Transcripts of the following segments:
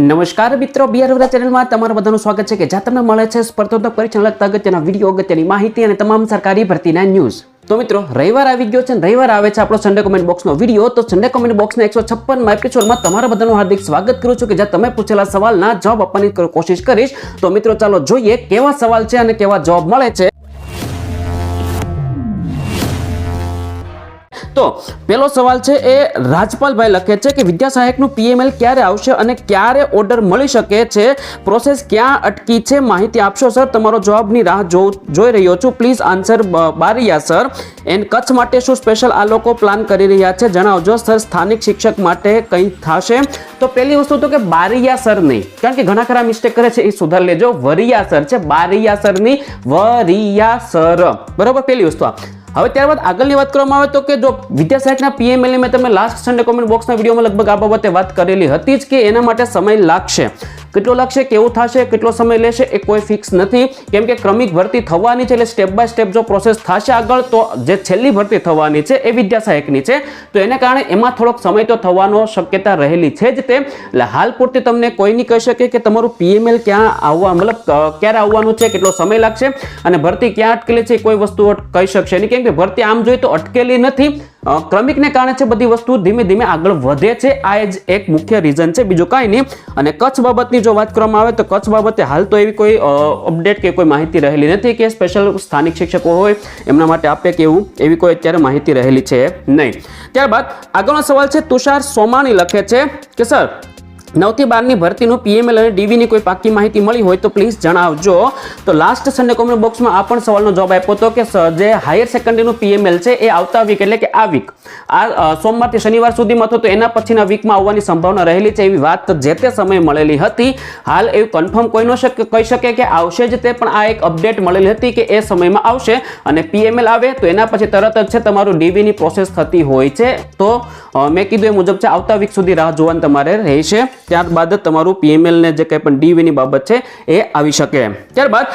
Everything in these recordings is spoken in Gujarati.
નમસ્કાર મિત્રો બિહાર ચેનલમાં તમારું બધાનું સ્વાગત છે કે જ્યાં તમને મળે છે સ્પર્ધાત્મક પરીક્ષા લગતા અગત્યના વીડિયો અગત્યની માહિતી અને તમામ સરકારી ભરતીના ન્યૂઝ તો મિત્રો, રવિવાર આવી ગયો છે રવિવાર આવે છે આપણો સન્ડે કોમેન્ટ બોક્સનો વીડિયો તો સન્ડે કોમેન્ટ બોક્સના એકસો છપ્પનમાં એપિસોડમાં તમારા બધાનું હાર્દિક સ્વાગત કરું છું કે જ્યાં તમે પૂછેલા સવાલના જવાબ આપવાની કોશિશ કરીશ. તો મિત્રો, ચાલો જોઈએ કેવા સવાલ છે અને કેવા જવાબ મળે છે. તો પહેલો સવાલ છે એ રાજપાલભાઈ લખે છે કે વિદ્યા સહાયકનું પીએમએલ ક્યારે આવશે અને ક્યારે ઓર્ડર મળી શકે છે? પ્રોસેસ ક્યાં અટકી છે? માહિતી આપશો, સર. તમારો જવાબની રાહ જોઈ રહ્યો છું. Please answer Bariya, sir. And Kutch માટે શું સ્પેશિયલ આ લોકો પ્લાન કરી રહ્યા છે? જણાવજો, સર. સ્થાનિક શિક્ષક માટે કંઈ થશે? તો પહેલી વસ્તુ તો કે બારિયા, સર, નહીં. કારણ કે ઘણા ખરા મિસ્ટેક કરે છે, એ સુધાર લેજો. વરિયા, સર છે. બારિયા, સરની વરિયા, સર. બરાબર? પહેલી વસ્તુ આ. હવે ત્યારબાદ આગળની વાત કરવામાં આવે તો કે જો વિદ્યા સહાયકના PML ની મેં તમે લાસ્ટ સન્ડે કોમેન્ટ બોક્સના વિડીયોમાં લગભગ આ બાબતે વાત કરેલી હતી જ કે એના માટે સમય લાગશે. કેટલો લાગશે, કેવું થશે, કેટલો સમય લેશે, એ કોઈ ફિક્સ નથી. કેમ કે ક્રમિક ભરતી થવાની છે એટલે સ્ટેપ બાય સ્ટેપ જો પ્રોસેસ થશે આગળ, તો જે છેલ્લી ભરતી થવાની છે એ વિદ્યા સહાયકની છે. તો એને કારણે એમાં થોડોક સમય તો થવાનો શક્યતા રહેલી છે જ તે. એટલે હાલ પૂરતી તમને કોઈ નહીં કહી શકે કે તમારું પીએમએલ ક્યાં આવવા, મતલબ ક્યારે આવવાનું છે, કેટલો સમય લાગશે. અને ભરતી ક્યાં અટકેલી છે કોઈ વસ્તુ કહી શકશે નહીં. કેમ કે ભરતી આમ જોઈએ તો અટકેલી નથી. ક્રમિકને કારણે છે બધી વસ્તુ ધીમે ધીમે આગળ વધે છે. આ જ એક મુખ્ય રીઝન છે. બીજું કાંઈ નહીં. અને કચ્છ બાબતની જો વાત કરવામાં આવે તો કચ્છ બાબતે હાલ તો એવી કોઈ અપડેટ કે કોઈ માહિતી રહેલી નથી કે સ્પેશિયલ સ્થાનિક શિક્ષકો હોય, એમના માટે આપે કે એવું એવી કોઈ અત્યારે માહિતી રહેલી છે નહીં. ત્યારબાદ આગળનો સવાલ છે, તુષાર સોમાણી લખે છે કે, સર નવથી બારની ભરતીનું પીએમએલ અને ડીવીની કોઈ પાકી માહિતી મળી હોય તો પ્લીઝ જણાવજો. તો લાસ્ટ સન્ડે કોમેન્ટ બોક્સમાં આ પણ સવાલનો જવાબ આપ્યો હતો કે જે હાયર સેકન્ડરીનું પીએમએલ છે, એ આવતા વીક એટલે કે આ વીક આ સોમવારથી શનિવાર સુધીમાં તો એના પછીના વીકમાં આવવાની સંભાવના રહેલી છે એવી વાત જે તે સમયે મળેલી હતી. હાલ એવું કન્ફર્મ કોઈ ન કહી શકે કે આવશે જ તે, પણ આ એક અપડેટ મળેલી હતી કે એ સમયમાં આવશે અને પીએમએલ આવે તો એના પછી તરત જ છે તમારું ડીવીની પ્રોસેસ થતી હોય છે. તો મેં કીધું એ મુજબ છે આવતા વીક સુધી રાહ જોવાની તમારે રહેશે. ત્યારબાદ તમારું પીએમએલ ને જે કંઈ પણ ડીવીની બાબત છે એ આવી શકે. ત્યારબાદ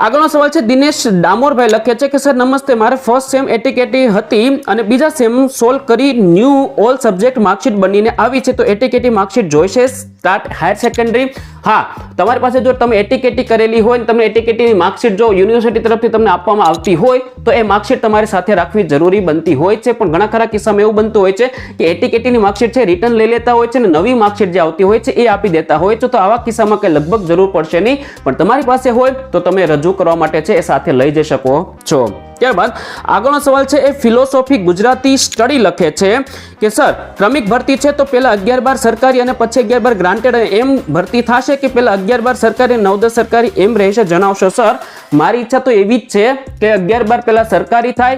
આગળનો સવાલ છે, દિનેશ ડામોરભાઈ લખે છે કે, સર, નમસ્તે, મારે ફર્સ્ટ સેમ એટીકેટી હતી અને બીજા સેમ સોલ્વ કરી ન્યૂ ઓલ સબ્જેક્ટ માર્કશીટ બનીને આવી છે. તો એટીકેટી માર્કશીટ જોઈશે સ્ટાર્ટ હાયર સેકન્ડરી હા, તમારી પાસે જો તમે એટીકેટી કરેલી હોય તમને એટીકેટીની માર્કશીટ જો યુનિવર્સિટી તરફથી તમને આપવામાં આવતી હોય, તો એ માર્કશીટ તમારી સાથે રાખવી જરૂરી બનતી હોય છે. પણ ઘણા ખરા કિસ્સામાં એવું બનતું હોય છે કે એટીકેટીની માર્કશીટ છે રિટર્ન લઈ લેતા હોય છે અને નવી માર્કશીટ જે આવતી હોય છે એ આપી દેતા હોય છે. તો આવા કિસ્સામાં કંઈ લગભગ જરૂર પડશે નહીં. પણ તમારી પાસે હોય તો તમે રજૂ કરવા માટે છે એ સાથે લઈ જઈ શકો છો. ત્યારબાદ આગળનો સવાલ છે, એ ફિલોસોફી ગુજરાતી સ્ટડી લખે છે કે સર ક્રમિક ભરતી છે તો પહેલા અગિયાર બાર સરકારી અને પછી અગિયાર બાર ગ્રાન્ટેડ એમ ભરતી થશે કે પહેલાં અગિયાર બાર સરકારી નવ દસ સરકારી એમ રહેશે? જણાવશો સર મારી ઈચ્છા તો એવી જ છે કે અગિયાર બાર પહેલાં સરકારી થાય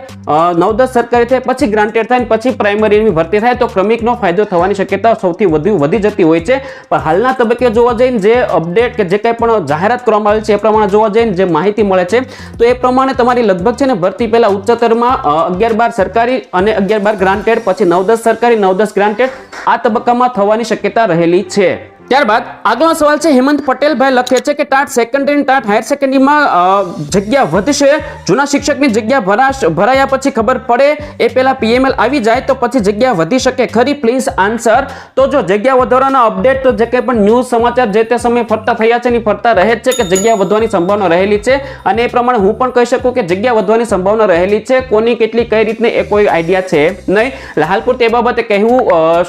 નવ દસ સરકારી થાય, પછી ગ્રાન્ટેડ થાય પછી પ્રાઇમરીની ભરતી થાય તો ક્રમિકનો ફાયદો થવાની શક્યતા સૌથી વધુ વધી જતી હોય છે. પણ હાલના તબક્કે જોવા જઈને જે અપડેટ કે જે કંઈ પણ જાહેરાત કરવામાં આવેલ છે, એ પ્રમાણે જોવા જઈને જે માહિતી મળે છે, તો એ પ્રમાણે તમારી લગભગ છે ને ભરતી પહેલા ઉચ્ચતરમાં અગિયાર બાર સરકારી અને અગિયાર બાર ગ્રાન્ટેડ પછી નવ દસ સરકારી, નવ દસ ગ્રાન્ટેડ આ તબક્કામાં થવાની શક્યતા રહેલી છે. ત્યારબાદ આગળનો સવાલ છે, હેમંત પટેલભાઈ લખે છે કે ટાટ સેકન્ડરી ટાટ હાયર સેકન્ડરીમાં જગ્યા વધશે. જૂના શિક્ષકની જગ્યા ભરાશ, ભરાયા પછી ખબર પડે. એ પહેલાં પીએમએલ આવી જાય તો પછી જગ્યા વધી શકે. ખરી પ્લીઝ આન્સર તો જો જગ્યા વધારાના અપડેટ તો જે કંઈ પણ ન્યૂઝ સમાચાર જે તે સમયે ફરતા થયા છે ને ફરતા રહે છે કે જગ્યા વધવાની સંભાવના રહેલી છે. અને એ પ્રમાણે હું પણ કહી શકું કે જગ્યા વધવાની સંભાવના રહેલી છે. કોની કેટલી, કઈ રીતને એ કોઈ આઈડિયા છે નહીં. હાલ પૂરતી એ બાબતે કહેવું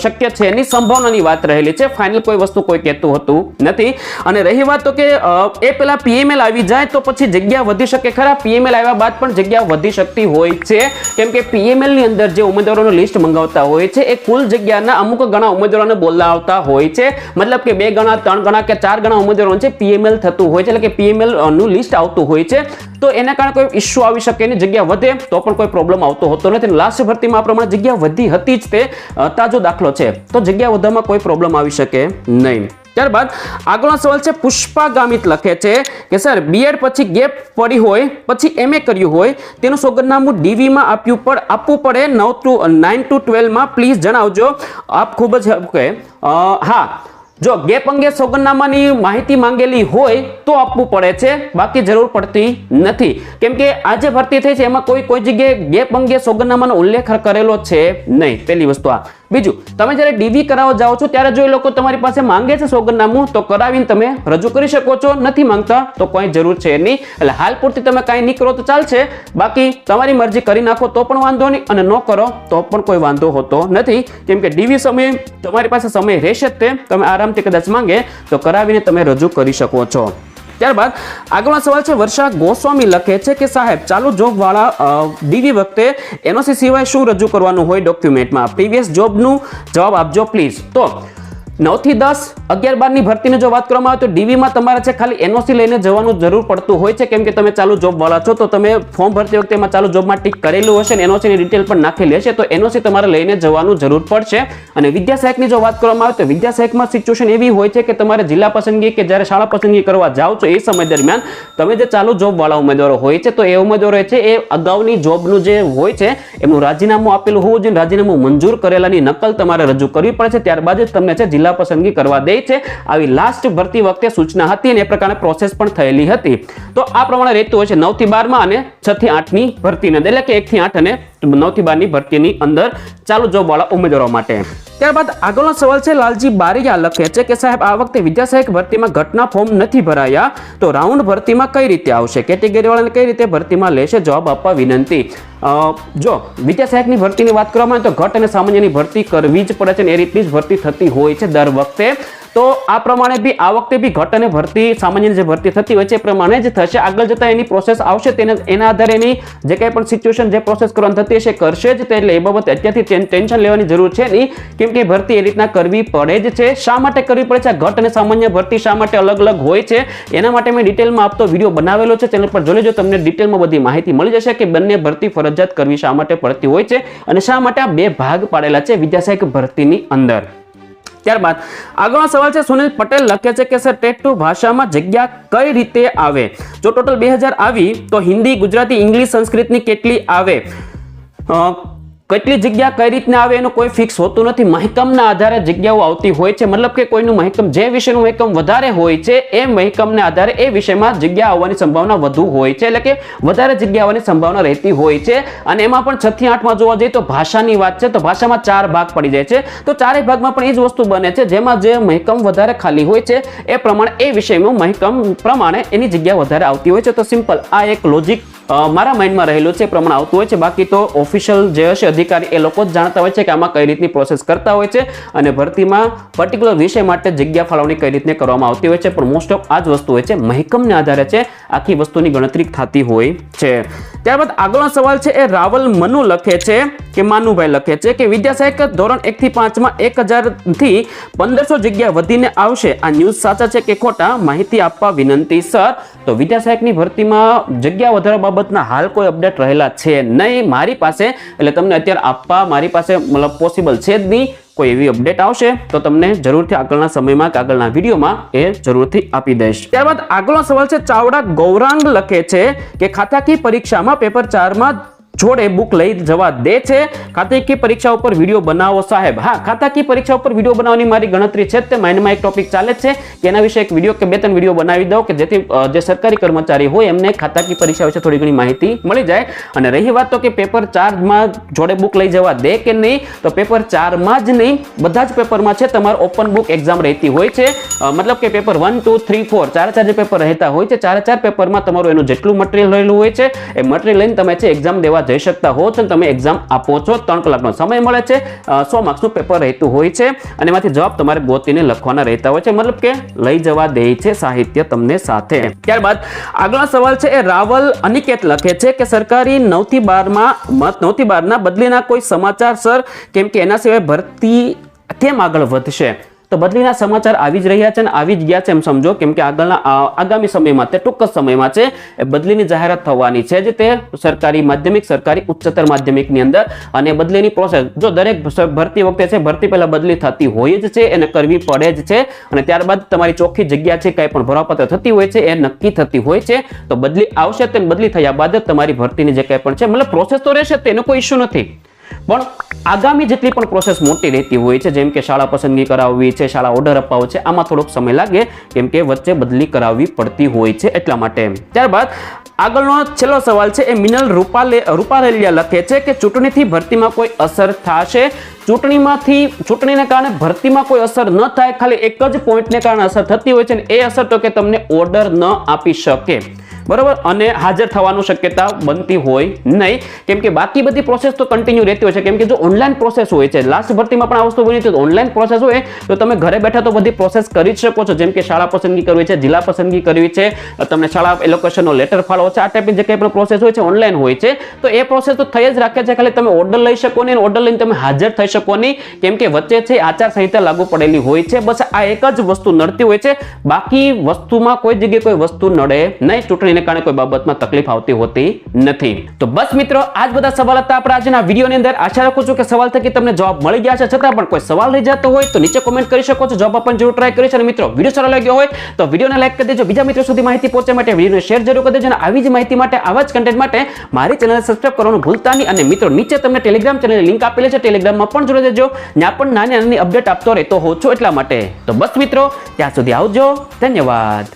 શક્ય છે એની સંભાવનાની વાત રહેલી છે. ફાઇનલ કોઈ વસ્તુ કોઈ કહેતું હતું નથી. અને રહી વાત તો કે એ પહેલાં પીએમએલ આવી જાય તો પછી જગ્યા વધી શકે. ખરા પીએમએલ આવ્યા બાદ પણ જગ્યા વધી શકતી હોય છે. કેમ કે પીએમએલની અંદર જે ઉમેદવારોનું લિસ્ટ મંગાવતા હોય છે, એ કુલ જગ્યાના અમુક ઘણા ઉમેદવારોને બોલાવતા હોય છે. મતલબ કે બે ગણા, ત્રણ ગણા કે ચાર ગણા ઉમેદવારો છે પીએમએલ થતું હોય છે, એટલે કે પીએમએલનું લિસ્ટ આવતું હોય છે. તો એના કારણે કોઈ ઇશ્યુ આવી શકે નહીં, જગ્યા વધે તો પણ કોઈ પ્રોબ્લેમ આવતો હોતો નથી. લાસ્ટ ભરતીમાં આ પ્રમાણે જગ્યા વધી હતી જ તે તાજો દાખલો છે. તો જગ્યા વધવામાં કોઈ પ્રોબ્લેમ આવી શકે નહીં. ત્યારબાદ આગળનો સવાલ છે પુષ્પા ગામિત લખે છે કે, સર બીએડ પછી ગેપ પડી હોય, પછી એમએ કર્યું હોય, તેનું સોગંદનામું ડીવીમાં આપ્યું પણ આપવું પડે નવ ટુ નાઇન ટુ ટ્વેલ્વમાં પ્લીઝ જણાવજો. આપ ખૂબ જ, ઓકે હા. જો ગેપ અંગે સોગંદનામાની માહિતી માંગેલી હોય, તો આપવું પડે છે. બાકી જરૂર પડતી નથી. કેમ કે આ જે ભરતી થઈ છે, એમાં કોઈ કોઈ જગ્યાએ ગેપ અંગે સોગંદનામાનો ઉલ્લેખ કરેલો છે નહીં. પહેલી વસ્તુ આ. બીજું, તમે જ્યારે ડીવી કરાવવા જાઓ છો, ત્યારે જો એ લોકો તમારી પાસે માંગે છે સોગંદનામું, તો કરાવીને તમે રજૂ કરી શકો છો. નથી માંગતા, તો કોઈ જરૂર છે નહીં. એટલે હાલ પૂરતી તમે કાંઈ નહીં કરો તો ચાલશે. બાકી તમારી મરજી કરી નાખો, તો પણ વાંધો નહીં. અને ન કરો, તો પણ કોઈ વાંધો હોતો નથી. કેમ કે ડીવી સમયે તમારી પાસે સમય રહેશે જ તે. તમે આરામથી કદાચ માંગે, તો કરાવીને તમે રજૂ કરી શકો છો. ત્યારબાદ આગળનો સવાલ છે, વર્ષા ગોસ્વામી લખે છે કે, સાહેબ, ચાલુ જોબ વાળા ડીવી વખતે એનઓસી સિવાય શું રજૂ કરવાનું હોય ડોક્યુમેન્ટમાં પ્રીવિયસ જોબનું જવાબ આપજો પ્લીઝ તો નવથી દસ, અગિયાર બારની ભરતીની જો વાત કરવામાં આવે તો ડીવીમાં તમારે છે ખાલી એનઓસી લઈને જવાનું જરૂર પડતું હોય છે. કેમ કે તમે ચાલુ જોબ વાળા છો, તો તમે ફોર્મ ભરતી વખતે એમાં ચાલુ જોબમાં ટીક કરેલું હશે ને એનઓસીની ડિટેલ પણ નાખેલી હશે તો એનઓસી તમારે લઈને જવાનું જરૂર પડશે. અને વિદ્યાસહાયકની જો વાત કરવામાં આવે તો વિદ્યા સહાયકમાં સિચ્યુએશન એવી હોય છે કે તમારે જિલ્લા પસંદગી કે જ્યારે શાળા પસંદગી કરવા જાઓ છો, એ સમય દરમિયાન તમે જે ચાલુ જોબ વાળા ઉમેદવારો હોય છે, તો એ ઉમેદવારો છે એ અગાઉની જોબનું જે હોય છે, એમનું રાજીનામું આપેલું હોવું જોઈએ રાજીનામું મંજૂર કરેલાની નકલ તમારે રજૂ કરવી પડે છે. ત્યારબાદ જ તમને છે જિલ્લા પસંદગી કરવા દે છે. આવી લાસ્ટ ભરતી વખતે સૂચના હતી અને એ પ્રકારની પ્રોસેસ પણ થયેલી હતી. તો આ પ્રમાણે રહેતું હોય છે નવથી બારમાં અને છ થી આઠની ભરતીની એટલે કે એક થી આઠ અને નવથી બારની ભરતીની અંદર. ચાલુ જોબ વાળા ઉમેદવારો માટે. ત્યારબાદ આગળનો સવાલ છે, લાલજી બારિયા લખે છે કે સાહેબ, આ વખતે વિદ્યા સહાયક ભરતીમાં ઘટના ફોર્મ નથી ભરાયા. તો રાઉન્ડ ભરતીમાં કઈ રીતે આવશે? કેટેગરી વાળાને કઈ રીતે ભરતીમાં લેશે? જવાબ આપવા વિનંતી. જો, વિદ્યા સહાયકની ભરતીની વાત કરવામાં આવે તો ઘટ અને સામાન્યની ભરતી કરવી જ પડે છે અને એ રીતની જ ભરતી થતી હોય છે દર વખતે. તો આ પ્રમાણે બી, આ વખતે બી ઘટ અને ભરતી સામાન્ય જે ભરતી થતી હોય છે એ પ્રમાણે જ થશે. આગળ જતાં એની પ્રોસેસ આવશે તેને, એના આધારે એની જે કંઈ પણ સિચ્યુએશન જે પ્રોસેસ કરવાની થતી હશે કરશે જ તે, એટલે એ બાબતે અત્યારથી ટેન્શન લેવાની જરૂર છે નહીં. કેમ કે ભરતી એ રીતના કરવી પડે જ છે. શા માટે કરવી પડે છે? ઘટ અને સામાન્ય ભરતી શા માટે અલગ અલગ હોય છે? એના માટે મેં ડિટેલમાં આપતો વીડિયો બનાવેલો છે. ચેનલ પર જોઈ લેજો, તમને ડિટેલમાં બધી માહિતી મળી જશે કે બંને ભરતી ફરજિયાત કરવી શા માટે પડતી હોય છે અને શા માટે આ બે ભાગ પાડેલા છે? વિદ્યાસહાયક ભરતીની અંદર. ત્યારબાદ આગળનો સવાલ છે, સુનિલ પટેલ લખે છે કે, સર, ટેટ ટુ ભાષામાં જગ્યા કઈ રીતે આવે? જો ટોટલ બે આવી, તો હિન્દી, ગુજરાતી, ઇંગ્લિશ, સંસ્કૃતની કેટલી આવે? કેટલી જગ્યા કઈ રીતના આવે એનું કોઈ ફિક્સ હોતું નથી. મહેકમના આધારે જગ્યાઓ આવતી હોય છે. મતલબ કે કોઈનું મહેકમ જે વિષયનું મહેકમ વધારે હોય છે, એ મહેકમને આધારે એ વિષયમાં જગ્યા આવવાની સંભાવના વધુ હોય છે. એટલે કે વધારે જગ્યા આવવાની સંભાવના રહેતી હોય છે. અને એમાં પણ છ થી આઠમાં જોવા જઈએ તો ભાષાની વાત છે, તો ભાષામાં ચાર ભાગ પડી જાય છે. તો ચારેય ભાગમાં પણ એ જ વસ્તુ બને છે, જેમાં જે મહેકમ વધારે ખાલી હોય છે, એ પ્રમાણે એ વિષયમાં મહેકમ પ્રમાણે એની જગ્યા વધારે આવતી હોય છે. તો સિમ્પલ આ એક લોજિક મારા માઇન્ડમાં રહેલું છે પ્રમાણે આવતું હોય છે. બાકી તો ઓફિશિયલ જે હશે, અધિકારી એ લોકો જ જાણતા હોય છે કે આમાં કઈ રીતની પ્રોસેસ કરતા હોય છે અને ભરતીમાં પર્ટિક્યુલર વિષય માટે જગ્યા ફાળવણી કઈ રીતને કરવામાં આવતી હોય છે. પણ મોસ્ટ ઓફ આ જ વસ્તુ હોય છે. મહેકમને આધારે છે, આખી વસ્તુની ગણતરી થતી હોય છે. ત્યારબાદ આગળનો સવાલ છે, એ રાવલ મનુ લખે છે કે માનુભાઈ લખે છે કે વિદ્યા સહાયક ધોરણ એકથી પાંચમાં એક થી પંદરસો જગ્યા વધીને આવશે. આ ન્યૂઝ સાચા છે કે ખોટા? માહિતી આપવા વિનંતી, સર. તો વિદ્યા સહાયકની ભરતીમાં જગ્યા વધારવા બાબતના હાલ કોઈ અપડેટ રહેલા છે નહીં. મારી પાસે, એટલે તમને અત્યારે આપવા મારી પાસે મતલબ પોસિબલ છે જ નહીં. કોઈ એવી અપડેટ આવશે તો તમને જરૂરથી આગળના સમયમાં કે આગળના વિડીયોમાં એ જરૂરથી આપી દઈશ. ત્યારબાદ આગળનો સવાલ છે, ચાવડા ગૌરાંગ લખે છે કે ખાતાકી પરીક્ષામાં પેપર ચારમાં જોડે બુક લઈ જવા દે છે. ખાતાકી પરીક્ષા ઉપર વીડિયો બનાવો સાહેબ. હા, ખાતાકીય પરીક્ષા ઉપર વીડિયો બનાવવાની મારી ગણતરી છે તે માઇન્ડમાં એક ટોપિક ચાલે છે. કે એના વિશે એક વીડિયો કે બે ત્રણ વીડિયો બનાવી દઉં કે જેથી જે સરકારી કર્મચારી હોય એમને ખાતાકી પરીક્ષા વિશે થોડી ઘણી માહિતી મળી જાય. અને રહી વાત તો કે પેપર ચારમાં જોડે બુક લઈ જવા દે કે નહીં? તો પેપર ચારમાં જ નહીં, બધા જ પેપરમાં છે. તમારે ઓપન બુક એક્ઝામ રહેતી હોય છે. મતલબ કે paper one two three four ચાર ચાર જે પેપર રહેતા હોય છે, ચાર ચાર પેપરમાં તમારું એનું જેટલું મટીરિયલ રહેલું હોય છે, એ મટીરિયલ લઈને તમે છે એક્ઝામ દેવા જઈ શકતા હો છો તમે એક્ઝામ આપો છો. ત્રણ કલાકનો સમય મળે છે. સો માર્ક્સનું પેપર રહેતું હોય છે અને એમાંથી જવાબ તમારે ગોતીને લખવાના રહેતા હોય છે. મતલબ કે લઈ જવા દે છે સાહિત્ય તમને સાથે. ત્યારબાદ આગળનો સવાલ છે, એ રાવલ અનિકેત લખે છે કે સરકારી નવથી બારમાં મત, નવથી બારના બદલીના કોઈ સમાચાર, સર? કેમ કે એના સિવાય ભરતી કેમ આગળ વધશે? તો બદલીના સમાચાર આવી જ રહ્યા છે અને આવી જ ગયા છે એમ સમજો, કેમ કે આગળના આગામી સમયમાં તે ટૂંક સમયમાં છે, એ બદલીની જાહેરાત થવાની છે જ તે સરકારી માધ્યમિક, સરકારી ઉચ્ચતર માધ્યમિકની અંદર અને બદલીની પ્રોસેસ જો દરેક ભરતી વખતે છે, ભરતી પહેલાં બદલી થતી હોય જ છે, એને કરવી પડે જ છે, અને ત્યારબાદ તમારી ચોખ્ખી જગ્યા છે, કાંઈ પણ ભરવાપત્ર થતી હોય છે, એ નક્કી થતી હોય છે, તો બદલી આવશે તે બદલી થયા બાદ તમારી ભરતીની જે કંઈ પણ છે, મતલબ પ્રોસેસ તો રહેશે તેનો કોઈ ઇશ્યુ નથી. પણ આગામી જેટલી પણ પ્રોસેસ મોટી રહેતી હોય છે, જેમ કે શાળા પસંદગી કરાવવી છે, શાળા ઓર્ડર અપાવવો છે, આમાં થોડોક સમય લાગે, કેમ કે વચ્ચે બદલી કરાવવી પડતી હોય છે એટલા માટે. ત્યારબાદ આગળનો છેલ્લો સવાલ છે, એ મિનલ રૂપાલે, રૂપારેલિયા લખે છે કે ચૂંટણીથી ભરતીમાં કોઈ અસર થશે? ચૂંટણીમાંથી, ચૂંટણીને કારણે ભરતીમાં કોઈ અસર ન થાય, ખાલી એક જ પોઈન્ટને કારણે અસર થતી હોય છે એ અસર તો કે તમને ઓર્ડર ન આપી શકે. બરોબર? અને હાજર થવાનું શક્યતા બનતી હોય નહીં. કેમ કે બાકી બધી પ્રોસેસ તો કન્ટિન્યુ રહેતી હોય છે. કેમ કે જો ઓનલાઈન પ્રોસેસ હોય છે લાસ્ટ ભરતીમાં પણ આ વસ્તુ બની હતી ઓનલાઈન પ્રોસેસ હોય, તો તમે ઘરે બેઠા તો બધી પ્રોસેસ કરી જ શકો છો. જેમ કે શાળા પસંદગી કરવી છે, જિલ્લા પસંદગી કરવી છે, તમને શાળા એલોકેશનનો લેટર ફાળવો છે, આ ટાઈપની જે કંઈ પણ પ્રોસેસ હોય છે ઓનલાઈન હોય છે. તો એ પ્રોસેસ તો થઈ જ રાખે છે. ખાલી તમે ઓર્ડર લઈ શકો નહીં ઓર્ડર લઈને તમે હાજર થઈ શકો નહીં. કેમ કે વચ્ચે છે આચાર સંહિતા લાગુ પડેલી હોય છે. બસ આ એક જ વસ્તુ નડતી હોય છે. બાકી વસ્તુમાં કોઈ જગ્યાએ કોઈ વસ્તુ નડે નહીં. ચૂંટણીને કારણે કોઈ બાબતમાં તકલીફ આવતી હોતી નથી. તો બસ મિત્રો, આજ બધા સવાલ હતા આપણા આજના વિડીયોની અંદર. આશા રાખું છું કે સવાલ થકી તમને જવાબ મળી ગયા છે છતાં પણ કોઈ સવાલ રહી જતો હોય તો નીચે કોમેન્ટ કરી શકો છો. જવાબ આપવાની જરૂર ટ્રાય કરીશ અને મિત્રો, વીડિયો સારો લાગ્યો હોય તો વિડીયોને લાઈક કરી દેજો. બીજા મિત્રો સુધી માહિતી પહોંચે માટે વિડીયોને શેર જરૂર કરી દેજો. અને આવી જ માહિતી માટે, આવા જ કન્ટેન્ટ માટે મારી ચેનલ સબસ્ક્રાઈબ કરવાનું ભૂલતા નહીં. અને મિત્રો, નીચે તમને ટેલિગ્રામ ચેનલની લિંક આપેલી છે. ટેલિગ્રામમાં પણ જોડી દેજો ત્યાં પણ નાની નાની અપડેટ આપતો રહેતો હોઉં છું એટલા માટે. તો બસ મિત્રો, ત્યાં સુધી આવજો. ધન્યવાદ.